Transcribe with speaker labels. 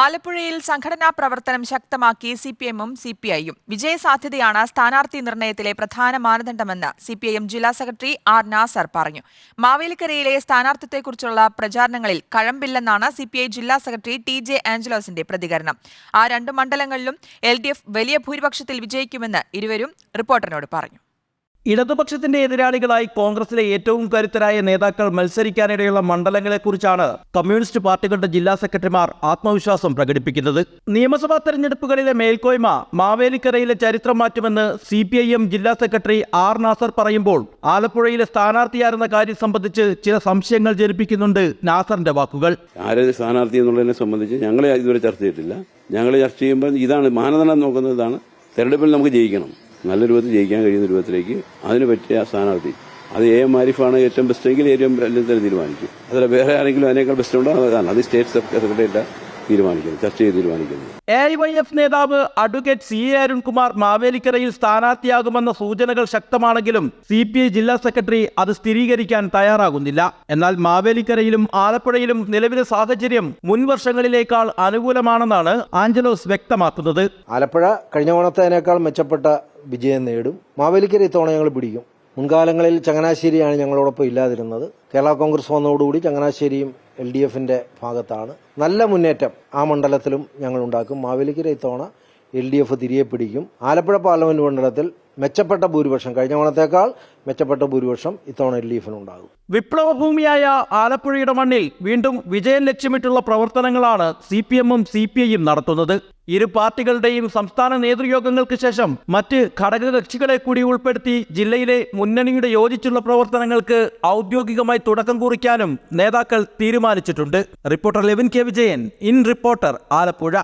Speaker 1: ആലപ്പുഴയിൽ സംഘടനാ പ്രവർത്തനം ശക്തമാക്കി സി പി എമ്മും സി പി ഐയും വിജയസാധ്യതയാണ് സ്ഥാനാർത്ഥി നിർണയത്തിലെ പ്രധാന മാനദണ്ഡമെന്ന് സി പി ഐ എം ജില്ലാ സെക്രട്ടറി ആർ നാസർ പറഞ്ഞു. മാവേലിക്കരയിലെ സ്ഥാനാർത്ഥിത്വത്തെക്കുറിച്ചുള്ള പ്രചാരണങ്ങളിൽ കഴമ്പില്ലെന്നാണ് സി പി ഐ ജില്ലാ സെക്രട്ടറി ടി ജെ ആഞ്ചലോസിന്റെ പ്രതികരണം. ആ രണ്ട് മണ്ഡലങ്ങളിലും എൽ ഡി എഫ് വലിയ ഭൂരിപക്ഷത്തിൽ വിജയിക്കുമെന്ന് ഇരുവരും റിപ്പോർട്ടറിനോട് പറഞ്ഞു.
Speaker 2: ഇടതുപക്ഷത്തിന്റെ എതിരാളികളായി കോൺഗ്രസിലെ ഏറ്റവും കരുത്തരായ നേതാക്കൾ മത്സരിക്കാനിടയുള്ള മണ്ഡലങ്ങളെക്കുറിച്ചാണ് കമ്മ്യൂണിസ്റ്റ് പാർട്ടികളുടെ ജില്ലാ സെക്രട്ടറിമാർ ആത്മവിശ്വാസം പ്രകടിപ്പിക്കുന്നത്. നിയമസഭാ തെരഞ്ഞെടുപ്പുകളിലെ മേൽക്കോയ്മ മാവേലിക്കരയിലെ ചരിത്രം മാറ്റുമെന്ന് സി ജില്ലാ സെക്രട്ടറി ആർ നാസർ പറയുമ്പോൾ ആലപ്പുഴയിലെ സ്ഥാനാർത്ഥിയാരെന്ന കാര്യം സംബന്ധിച്ച് ചില സംശയങ്ങൾ ജനിപ്പിക്കുന്നുണ്ട് നാസറിന്റെ വാക്കുകൾ.
Speaker 3: സ്ഥാനാർത്ഥി എന്നുള്ളതിനെ സംബന്ധിച്ച് ഞങ്ങളെ ഇതുവരെ ചർച്ച ചെയ്തിട്ടില്ല. ഞങ്ങൾ ചർച്ച ചെയ്യുമ്പോൾ ഇതാണ് മാനദണ്ഡം നോക്കുന്നത് ഇതാണ് തെരഞ്ഞെടുപ്പിൽ നമുക്ക് ജയിക്കണം. നല്ല രൂപത്തിൽ ജയിക്കാൻ കഴിയുന്ന രൂപത്തിലേക്ക് അതിന് പറ്റിയ സ്ഥാനാർത്ഥി. അത് എ എം ആരിഫാണ് ഏറ്റവും ബെസ്റ്റെങ്കിൽ ഏറ്റവും തന്നെ തീരുമാനിക്കും. അതല്ല വേറെ ആരെങ്കിലും അതിനേക്കാൾ ബെസ്റ്റ് ഉണ്ടോ? അതാണ്. അത് സ്റ്റേറ്റ് സെക്രട്ടറിയുടെ തീരുമാനിക്കുന്നത് ചർച്ച ചെയ്ത് തീരുമാനിക്കുന്നത്.
Speaker 2: എ വൈ എഫ് നേതാവ് അഡ്വക്കേറ്റ് സി എ അരുൺകുമാർ മാവേലിക്കരയിൽ സ്ഥാനാർത്ഥിയാകുമെന്ന സൂചനകൾ ശക്തമാണെങ്കിലും സി പി ഐ ജില്ലാ സെക്രട്ടറി അത് സ്ഥിരീകരിക്കാൻ തയ്യാറാകുന്നില്ല. എന്നാൽ മാവേലിക്കരയിലും ആലപ്പുഴയിലും നിലവിലെ സാഹചര്യം മുൻ വർഷങ്ങളിലേക്കാൾ അനുകൂലമാണെന്നാണ് ആഞ്ചലോസ് വ്യക്തമാക്കുന്നത്.
Speaker 4: ആലപ്പുഴ കഴിഞ്ഞ ഓണത്തേക്കാൾ മെച്ചപ്പെട്ട വിജയം നേടും. മാവേലിക്കര ഇത്തവണ ഞങ്ങൾ പിടിക്കും. മുൻകാലങ്ങളിൽ ചങ്ങനാശ്ശേരിയാണ് ഞങ്ങളോടൊപ്പം ഇല്ലാതിരുന്നത്. കേരള കോൺഗ്രസ് വന്നതോടുകൂടി ചങ്ങനാശ്ശേരിയും എൽ ഡി എഫിന്റെ ഭാഗത്താണ്. നല്ല മുന്നേറ്റം ആ മണ്ഡലത്തിലും ഞങ്ങൾ ഉണ്ടാക്കും മാവേലിക്കര ഇത്തവണ എൽ ഡി എഫ് തിരികെ പിടിക്കും. ആലപ്പുഴ പാർലമെന്റ് മണ്ഡലത്തിൽ മെച്ചപ്പെട്ട ഭൂരിപക്ഷം. കഴിഞ്ഞ തവണത്തേക്കാൾ മെച്ചപ്പെട്ട ഭൂരിപക്ഷം ഇത്തവണ എൽ ഡി എഫിനുണ്ടാകും
Speaker 2: വിപ്ലവഭൂമിയായ ആലപ്പുഴയുടെ മണ്ണിൽ വീണ്ടും വിജയം ലക്ഷ്യമിട്ടുള്ള പ്രവർത്തനങ്ങളാണ് സി പി എമ്മും സി പി ഐയും നടത്തുന്നത്. ഇരു പാർട്ടികളുടെയും സംസ്ഥാന നേതൃയോഗങ്ങൾക്ക് ശേഷം മറ്റ് ഘടകകക്ഷികളെ കൂടി ഉൾപ്പെടുത്തി ജില്ലയിലെ മുന്നണിയുടെ യോജിച്ചുള്ള പ്രവർത്തനങ്ങൾക്ക് ഔദ്യോഗികമായി തുടക്കം കുറിക്കാനും നേതാക്കൾ തീരുമാനിച്ചിട്ടുണ്ട്. Reporter Levin K Vijayan in reporter Alappuzha.